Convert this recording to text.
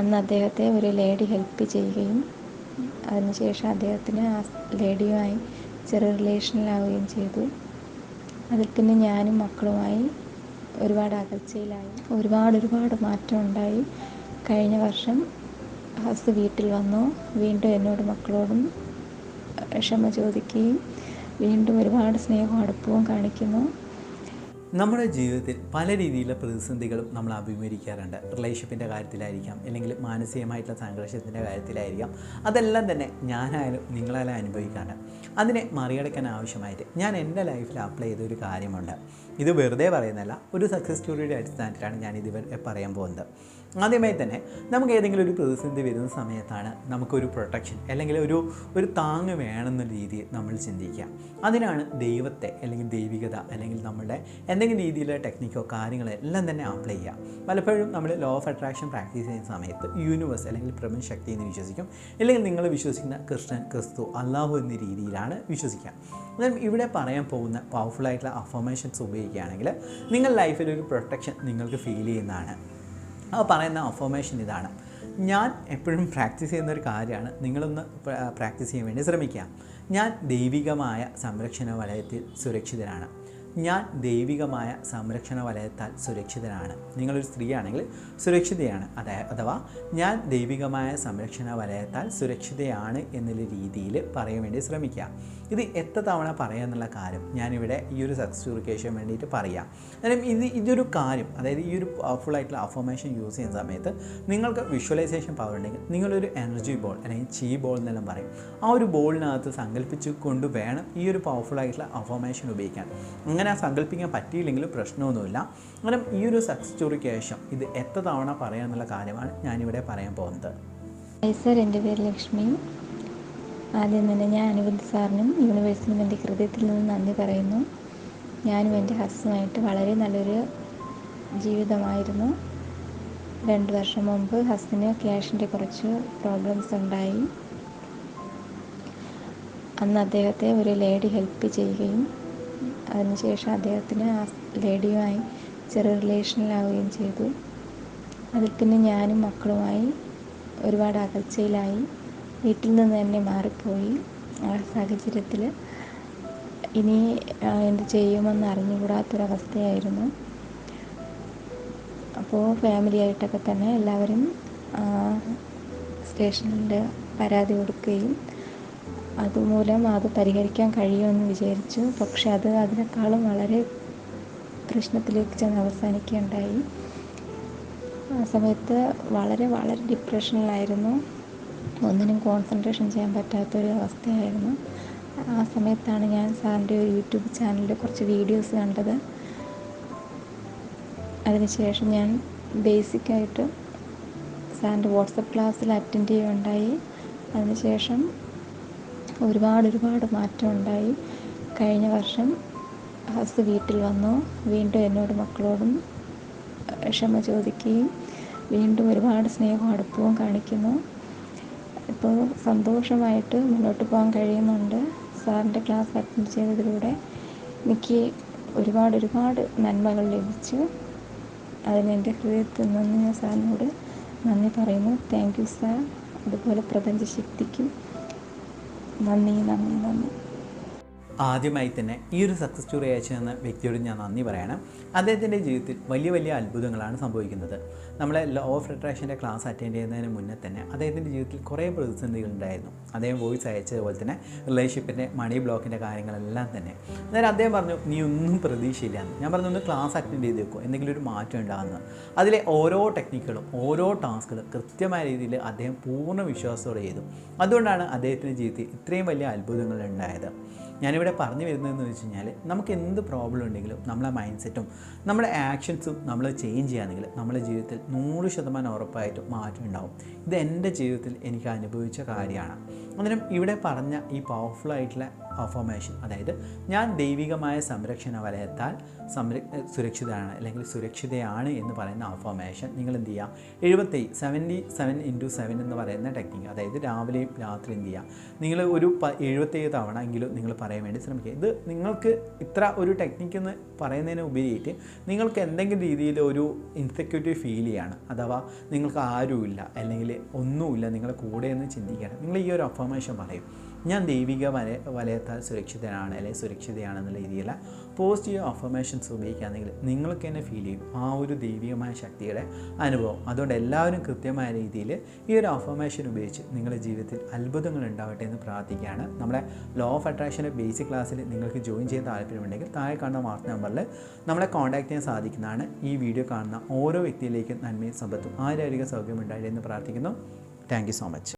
അന്ന് അദ്ദേഹത്തെ ഒരു ലേഡി ഹെൽപ്പ് ചെയ്യുകയും അതിനുശേഷം അദ്ദേഹത്തിന് ആ ലേഡിയുമായി ചെറിയ റിലേഷനിലാവുകയും ചെയ്തു. അതിൽ പിന്നെ ഞാനും മക്കളുമായി ഒരുപാട് അകൽച്ചയിലായി. ഒരുപാട് ഒരുപാട് മാറ്റം ഉണ്ടായി. കഴിഞ്ഞ വർഷം ഹസ് വീട്ടിൽ വന്നു. വീണ്ടും എന്നോട് മക്കളോടും ക്ഷമ ചോദിക്കുകയും വീണ്ടും ഒരുപാട് സ്നേഹവും അടുപ്പവും കാണിക്കുന്നു. നമ്മുടെ ജീവിതത്തിൽ പല രീതിയിലുള്ള പ്രതിസന്ധികളും നമ്മൾ അഭിമുഖീകരിക്കാറുണ്ട്. റിലേഷൻഷിപ്പിന്റെ കാര്യത്തിലായിരിക്കാം അല്ലെങ്കിൽ മാനസികമായിട്ടുള്ള സംഘർഷത്തിന്റെ കാര്യത്തിലായിരിക്കാം. അതെല്ലാം തന്നെ ഞാനായാലും നിങ്ങളായാലും അനുഭവിക്കാറുണ്ട്. അതിനെ മറികടക്കാൻ ആവശ്യമായിട്ട് ഞാൻ എന്റെ ലൈഫിൽ അപ്ലൈ ചെയ്ത ഒരു കാര്യമുണ്ട്. ഇത് വെറുതെ പറയുന്നതല്ല ഒരു സക്സസ് സ്റ്റോറിയുടെ അടിസ്ഥാനത്തിലാണ് ഞാൻ ഇത് പറയാൻ പോകുന്നത്. ആദ്യമായി തന്നെ നമുക്ക് ഏതെങ്കിലും ഒരു പ്രതിസന്ധി വരുന്ന സമയത്താണ് നമുക്കൊരു പ്രൊട്ടക്ഷൻ അല്ലെങ്കിൽ ഒരു ഒരു താങ്ങ് വേണമെന്ന രീതിയിൽ നമ്മൾ ചിന്തിക്കുക. അതിനാണ് ദൈവത്തെ അല്ലെങ്കിൽ ദൈവികത അല്ലെങ്കിൽ നമ്മളുടെ എന്തെങ്കിലും രീതിയിലുള്ള ടെക്നിക്കോ കാര്യങ്ങളോ എല്ലാം തന്നെ അപ്ലൈ ചെയ്യുക പലപ്പോഴും നമ്മൾ ലോ ഓഫ് അട്രാക്ഷൻ പ്രാക്ടീസ് ചെയ്യുന്ന സമയത്ത് യൂണിവേഴ്സ് അല്ലെങ്കിൽ പ്രപഞ്ച ശക്തി എന്ന് വിശ്വസിക്കും. അല്ലെങ്കിൽ നിങ്ങൾ വിശ്വസിക്കുന്ന കൃഷ്ണൻ ക്രിസ്തു അള്ളാഹു എന്ന രീതിയിലാണ് വിശ്വസിക്കുക. അന്നേരം ഇവിടെ പറയാൻ പോകുന്ന പവർഫുൾ ആയിട്ടുള്ള അഫർമേഷൻസ് ഉപയോഗിക്കുകയാണെങ്കിൽ നിങ്ങൾ ലൈഫിൽ ഒരു പ്രൊട്ടക്ഷൻ നിങ്ങൾക്ക് ഫീൽ ചെയ്യുന്നതാണ്. ആ പറയുന്ന അഫർമേഷൻ ഇതാണ്. ഞാൻ എപ്പോഴും പ്രാക്ടീസ് ചെയ്യുന്ന ഒരു കാര്യമാണ്. നിങ്ങളൊന്ന് പ്രാക്ടീസ് ചെയ്യാൻ വേണ്ടി ശ്രമിക്കുക. ഞാൻ ദൈവികമായ സംരക്ഷണ വലയത്തിൽ സുരക്ഷിതനാണ്. ഞാൻ ദൈവികമായ സംരക്ഷണ വലയത്താൽ സുരക്ഷിതനാണ്. നിങ്ങളൊരു സ്ത്രീയാണെങ്കിൽ സുരക്ഷിതയാണ്. അഥവാ ഞാൻ ദൈവികമായ സംരക്ഷണ വലയത്താൽ സുരക്ഷിതയാണ് എന്നുള്ള രീതിയിൽ പറയാൻ വേണ്ടി ശ്രമിക്കുക. ഇത് എത്ര തവണ പറയുക എന്നുള്ള കാര്യം ഞാനിവിടെ ഈ ഒരു സക്സസ്ഫിക്കേഷൻ വേണ്ടിയിട്ട് പറയാം. അതായത് ഇത് ഇതൊരു കാര്യം അതായത് ഈ ഒരു പവർഫുൾ ആയിട്ടുള്ള അഫർമേഷൻ യൂസ് ചെയ്യുന്ന സമയത്ത് നിങ്ങൾക്ക് വിഷ്വലൈസേഷൻ പവർ ഉണ്ടെങ്കിൽ നിങ്ങളൊരു എനർജി ബോൾ അല്ലെങ്കിൽ ചീ ബോൾ എന്നെല്ലാം പറയും. ആ ഒരു ബോളിനകത്ത് സങ്കല്പിച്ച് കൊണ്ട് വേണം ഈ ഒരു പവർഫുൾ ആയിട്ടുള്ള അഫർമേഷൻ ഉപയോഗിക്കാൻ. അങ്ങനെ സങ്കല്പിക്കാൻ പറ്റിയില്ലെങ്കിലും പ്രശ്നമൊന്നുമില്ല. അങ്ങനെ ഈ ഒരു സക്സസ് സ്റ്റോറിക്ക് ശേഷം ഇത് എത്ര തവണ പറയാമെന്നുള്ള കാര്യമാണ് ഞാനിവിടെ പറയാൻ പോകുന്നത്. സർ എന്റെ പേര് ലക്ഷ്മി. ആദ്യം തന്നെ ഞാൻ അനുബന്ധ സാറിനും യൂണിവേഴ്സിനും എന്റെ ഹൃദയത്തിൽ നിന്ന് നന്ദി പറയുന്നു. ഞാനും എന്റെ ഹസ്സുമായിട്ട് വളരെ നല്ലൊരു ജീവിതമായിരുന്നു. രണ്ട് വർഷം മുമ്പ് ഹസ്സിന് ക്യാഷിന്റെ കുറച്ച് പ്രോബ്ലംസ് ഉണ്ടായി. അന്ന് അദ്ദേഹത്തെ ഒരു ലേഡി ഹെൽപ്പ് ചെയ്യുകയും അതിനുശേഷം അദ്ദേഹത്തിന് ആ ലേഡിയുമായി ചെറിയ റിലേഷനിലാവുകയും ചെയ്തു. അതിൽ പിന്നെ ഞാനും മക്കളുമായി ഒരുപാട് അകൽച്ചയിലായി. വീട്ടിൽ നിന്ന് തന്നെ മാറിപ്പോയി ആ സാഹചര്യത്തിൽ ഇനി എന്ത് ചെയ്യുമെന്ന് അറിഞ്ഞുകൂടാത്തൊരവസ്ഥയായിരുന്നു. അപ്പോൾ ഫാമിലിയായിട്ടൊക്കെ തന്നെ എല്ലാവരും സ്റ്റേഷനിൽ പരാതി കൊടുക്കുകയും അതുമൂലം അത് പരിഹരിക്കാൻ കഴിയുമെന്ന് വിചാരിച്ചു. പക്ഷെ അത് അതിനേക്കാളും വളരെ പ്രശ്നത്തിലേക്ക് ചെന്ന് അവസാനിക്കുകയുണ്ടായി. ആ സമയത്ത് വളരെ വളരെ ഡിപ്രഷനിലായിരുന്നു. ഒന്നിനും കോൺസെൻട്രേഷൻ ചെയ്യാൻ പറ്റാത്തൊരു അവസ്ഥയായിരുന്നു. ആ സമയത്താണ് ഞാൻ സാറിന്റെ ഒരു യൂട്യൂബ് ചാനലിൽ കുറച്ച് വീഡിയോസ് കണ്ടത്. അതിനുശേഷം ഞാൻ ബേസിക്കായിട്ട് സാറിന്റെ വാട്സപ്പ് ക്ലാസ്സിൽ അറ്റൻഡ് ചെയ്യുകയുണ്ടായി. അതിനുശേഷം ഒരുപാട് ഒരുപാട് മാറ്റം ഉണ്ടായി കഴിഞ്ഞ വർഷം ഹസ് വീട്ടിൽ വന്നു. വീണ്ടും എന്നോട് മക്കളോടും ക്ഷമ ചോദിക്കുകയും വീണ്ടും ഒരുപാട് സ്നേഹവും അടുപ്പവും കാണിക്കുന്നു. ഇപ്പോൾ സന്തോഷമായിട്ട് മുന്നോട്ട് പോകാൻ കഴിയുന്നുണ്ട്. സാറിന്റെ ക്ലാസ് അറ്റൻഡ് ചെയ്തതിലൂടെ എനിക്ക് ഒരുപാട് ഒരുപാട് നന്മകൾ ലഭിച്ചു. അതിന് എന്റെ ഹൃദയത്തിൽ നിന്ന് ഞാൻ സാറിനോട് നന്ദി പറയുന്നു. Thank you sir. അതുപോലെ പ്രപഞ്ച ശക്തിക്കും നന്ദി നന്ദി നന്ദി. ആദ്യമായി തന്നെ ഈ ഒരു സക്സസ് സ്റ്റോറി അയച്ചു തന്ന വ്യക്തിയോട് ഞാൻ നന്ദി പറയണം. അദ്ദേഹത്തിന്റെ ജീവിതത്തിൽ വലിയ വലിയ അത്ഭുതങ്ങളാണ് സംഭവിക്കുന്നത്. നമ്മളെ ലോ ഓഫ് അട്രാക്ഷന്റെ ക്ലാസ് അറ്റൻഡ് ചെയ്യുന്നതിന് മുന്നേ തന്നെ അദ്ദേഹത്തിന്റെ ജീവിതത്തിൽ കുറേ പ്രതിസന്ധികൾ ഉണ്ടായിരുന്നു. അദ്ദേഹം വോയിസ് അയച്ചതുപോലെ തന്നെ റിലേഷൻഷിപ്പിന്റെ മണി ബ്ലോക്കിന്റെ കാര്യങ്ങളെല്ലാം തന്നെ. അന്നേരം അദ്ദേഹം പറഞ്ഞു നീ ഒന്നും പ്രതീക്ഷയില്ല ഞാൻ പറഞ്ഞു ഒന്ന് ക്ലാസ് അറ്റൻഡ് ചെയ്ത് വെക്കും. എന്തെങ്കിലും ഒരു മാറ്റം ഉണ്ടാകുന്നത് അതിലെ ഓരോ ടെക്നിക്കുകളും ഓരോ ടാസ്കുകളും കൃത്യമായ രീതിയിൽ അദ്ദേഹം പൂർണ വിശ്വാസത്തോടെ ചെയ്തു. അതുകൊണ്ടാണ് അദ്ദേഹത്തിന്റെ ജീവിതത്തിൽ ഇത്രയും വലിയ അത്ഭുതങ്ങൾ ഉണ്ടായത്. ഞാനിവിടെ പറഞ്ഞു വരുന്നതെന്ന് വെച്ച് കഴിഞ്ഞാൽ നമുക്ക് എന്ത് പ്രോബ്ലം ഉണ്ടെങ്കിലും നമ്മളെ മൈൻഡ് സെറ്റും നമ്മുടെ ആക്ഷൻസും നമ്മൾ ചേഞ്ച് ചെയ്യുകയാണെങ്കിൽ നമ്മുടെ ജീവിതത്തിൽ നൂറ് ശതമാനം ഉറപ്പായിട്ടും മാറ്റം ഉണ്ടാവും. ഇത് എന്റെ ജീവിതത്തിൽ എനിക്ക് അനുഭവിച്ച കാര്യമാണ്. അന്നേരം ഇവിടെ പറഞ്ഞ ഈ പവർഫുൾ ആയിട്ടുള്ള അഫോമേഷൻ അതായത് ഞാൻ ദൈവികമായ സംരക്ഷണ വലയത്താൽ സംര സുരക്ഷിതയാണ് അല്ലെങ്കിൽ സുരക്ഷിതയാണ് എന്ന് പറയുന്ന അഫോമേഷൻ നിങ്ങൾ എന്ത് ചെയ്യുക എഴുപത്തി സെവന്റി സെവൻ ഇന്റു സെവൻ എന്ന് പറയുന്ന ടെക്നിക്ക് അതായത് രാവിലെയും രാത്രി എന്ത് ചെയ്യുക നിങ്ങൾ ഒരു പ എഴുപത്തേഴ് തവണ എങ്കിലും നിങ്ങൾ പറയാൻ വേണ്ടി ശ്രമിക്കുക. ഇത് നിങ്ങൾക്ക് ഇത്ര ഒരു ടെക്നിക്ക് എന്ന് പറയുന്നതിന് ഉപരിയായിട്ട് നിങ്ങൾക്ക് എന്തെങ്കിലും രീതിയിൽ ഒരു ഇൻസെക്യൂരിറ്റി ഫീൽ ചെയ്യാണ്. അഥവാ നിങ്ങൾക്ക് ആരുമില്ല അല്ലെങ്കിൽ ഒന്നുമില്ല നിങ്ങളുടെ എന്ന് ചിന്തിക്കുകയാണ് നിങ്ങൾ ഈ ഒരു അഫോമേഷൻ പറയും. ഞാൻ ദൈവിക വല വലയത്താൽ സുരക്ഷിതനാണ് അല്ലെങ്കിൽ സുരക്ഷിതയാണെന്നുള്ള രീതിയിൽ പോസിറ്റീവ് അഫർമേഷൻസ് ഉപയോഗിക്കുകയാണെങ്കിൽ നിങ്ങൾക്ക് തന്നെ ഫീൽ ചെയ്യും. ആ ഒരു ദൈവികമായ ശക്തിയുടെ അനുഭവം. അതുകൊണ്ട് എല്ലാവരും കൃത്യമായ രീതിയിൽ ഈ ഒരു അഫർമേഷൻ ഉപയോഗിച്ച് നിങ്ങളുടെ ജീവിതത്തിൽ അത്ഭുതങ്ങൾ ഉണ്ടാവട്ടെ എന്ന് പ്രാർത്ഥിക്കുകയാണ്. നമ്മുടെ ലോ ഓഫ് അട്രാക്ഷന്റെ ബേസിക് ക്ലാസ്സിൽ നിങ്ങൾക്ക് ജോയിൻ ചെയ്യാൻ താല്പര്യമുണ്ടെങ്കിൽ താഴെ കാണുന്ന വാർത്ത നമ്പറിൽ നമ്മളെ കോൺടാക്ട് ചെയ്യാൻ സാധിക്കുന്നതാണ്. ഈ വീഡിയോ കാണുന്ന ഓരോ വ്യക്തിയിലേക്കും നന്മയും സമ്പത്തും ആരോഗ്യ സൗകര്യം ഉണ്ടായിട്ടെന്ന് പ്രാർത്ഥിക്കുന്നു. Thank so much